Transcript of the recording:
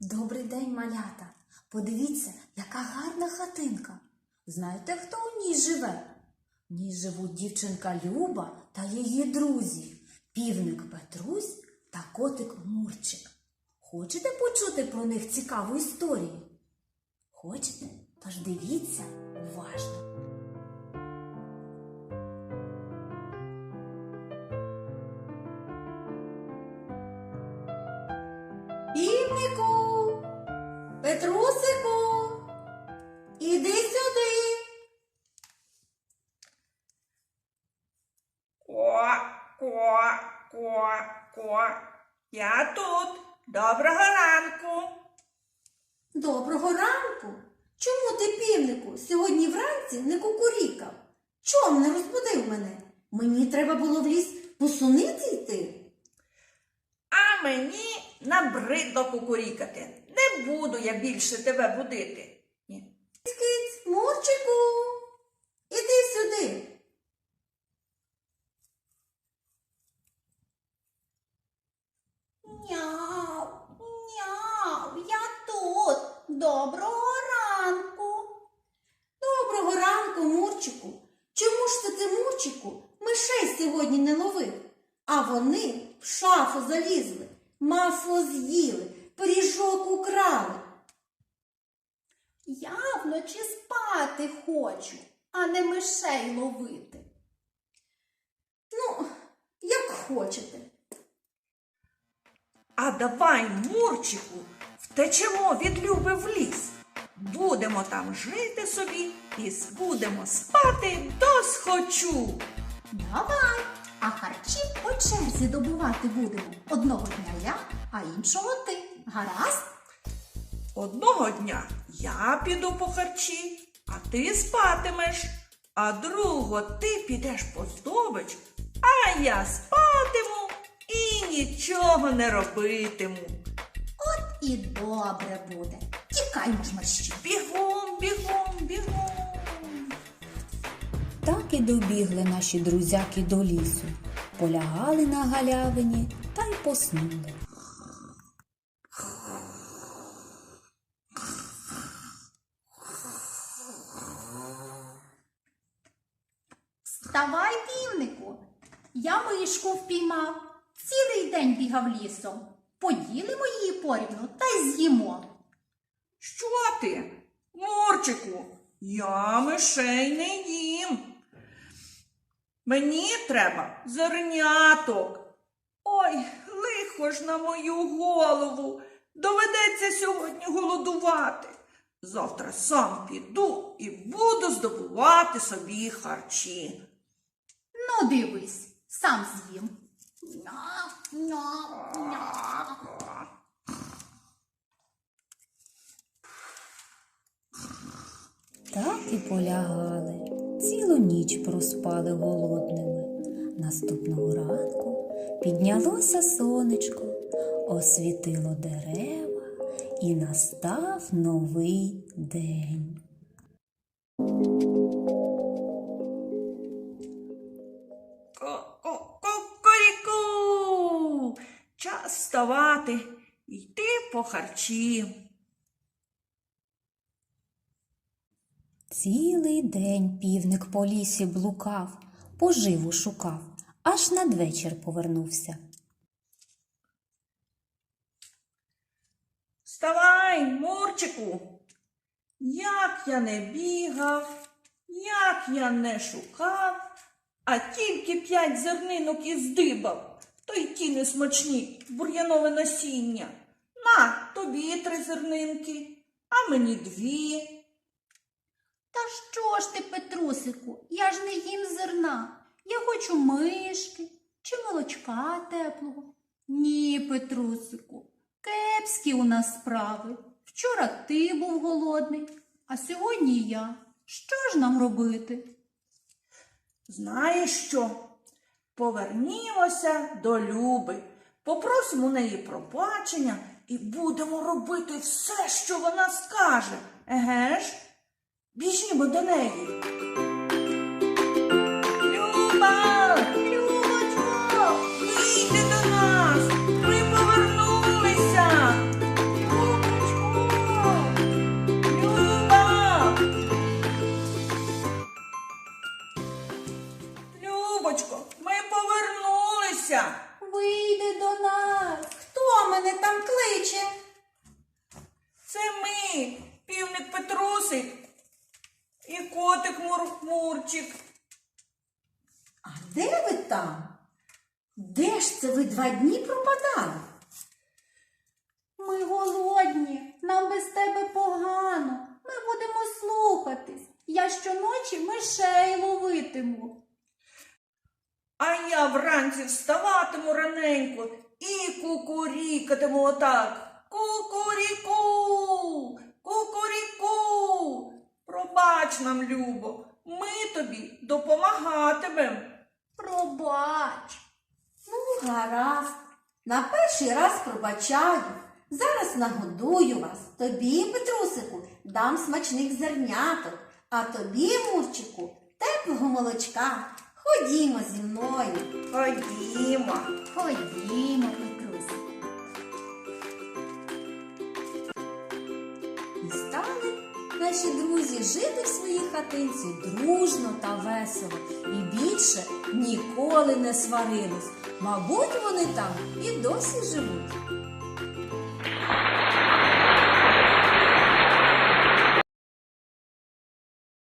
Добрий день, малята. Подивіться, яка гарна хатинка. Знаєте, хто у ній живе? В ній живуть дівчинка Люба та її друзі, півник Петрусь та котик Мурчик. Хочете почути про них цікаву історію? Хочете? Тож дивіться уважно. Іди сюди. Ко, ко, ко, ко. Я тут. Доброго ранку. Доброго ранку. Чому ти, півнику, сьогодні вранці не кукурікав? Чом не розбудив мене? Мені треба було в ліс по суниці йти. А мені набридло кукурікати. Не буду я більше тебе будити. Ні. Мурчику, іди сюди. Няу, няу, я тут. Доброго ранку. Доброго ранку, Мурчику. Чому ж ти, Мурчику, мишей сьогодні не ловив? А вони в шафу залізли, масло з'їли, пиріжок украли. Я вночі спати хочу, а не мишей ловити. Ну, як хочете. А давай, Мурчику, втечемо від Люби в ліс. Будемо там жити собі і будемо спати до схочу. Давай. А харчі по черзі добувати будемо. Одного дня я, а іншого ти. Гаразд? Одного дня я піду по харчі, а ти спатимеш, а другого ти підеш по здобич, а я спатиму і нічого не робитиму. От і добре буде. Тікаймо ж мерщі. Бігом, бігом, бігом. Так і добігли наші друзяки до лісу, полягали на галявині та й поснули. Вставай. Я мишку впіймав. Цілий день бігав лісом. Поділимо її порівну та з'їмо. Що ти? Мурчику, я мишей не їм. Мені треба зерняток. Ой, лихо ж на мою голову. Доведеться сьогодні голодувати. Завтра сам піду і буду здобувати собі харчі. Ну, дивись, сам з'їм. Так і полягали, цілу ніч проспали голодними. Наступного ранку піднялося сонечко, освітило дерева і настав новий день. Час вставати, йти по харчі. Цілий день півник по лісі блукав, поживу шукав, аж надвечір повернувся. Вставай, Мурчику. Як я не бігав, як я не шукав, а тільки п'ять зернинок і здибав, то й ті несмачні бур'янове насіння. На, тобі три зернинки, а мені дві. Та що ж ти, Петрусику, я ж не їм зерна. Я хочу мишки чи молочка теплого. Ні, Петрусику, кепські у нас справи. Вчора ти був голодний, а сьогодні я. Що ж нам робити? Знаєш що? Повернімося до Люби, попросимо у неї пробачення і будемо робити все, що вона скаже. Еге ж? Біжімо до неї. Вийди до нас. Хто мене там кличе? Це ми, півник Петрусик і котик Мурмурчик. А де ви там? Де ж це ви два дні пропадали? Ми голодні, нам без тебе погано. Ми будемо слухатись. Я щоночі мишей ловитиму. А я вранці вставатиму раненько і кукурікатиму отак. Кукуріку, кукуріку. Пробач нам, Любо, ми тобі допомагатимем. Пробач. Ну, гаразд. На перший раз пробачаю. Зараз нагодую вас. Тобі, Петрусику, дам смачних зерняток, а тобі, Мурчику, теплого молочка. Ходімо зі мною. Ходімо. Ходімо, Петруся. І стали наші друзі жити в своїй хатинці дружно та весело і більше ніколи не сварились. Мабуть, вони там і досі живуть.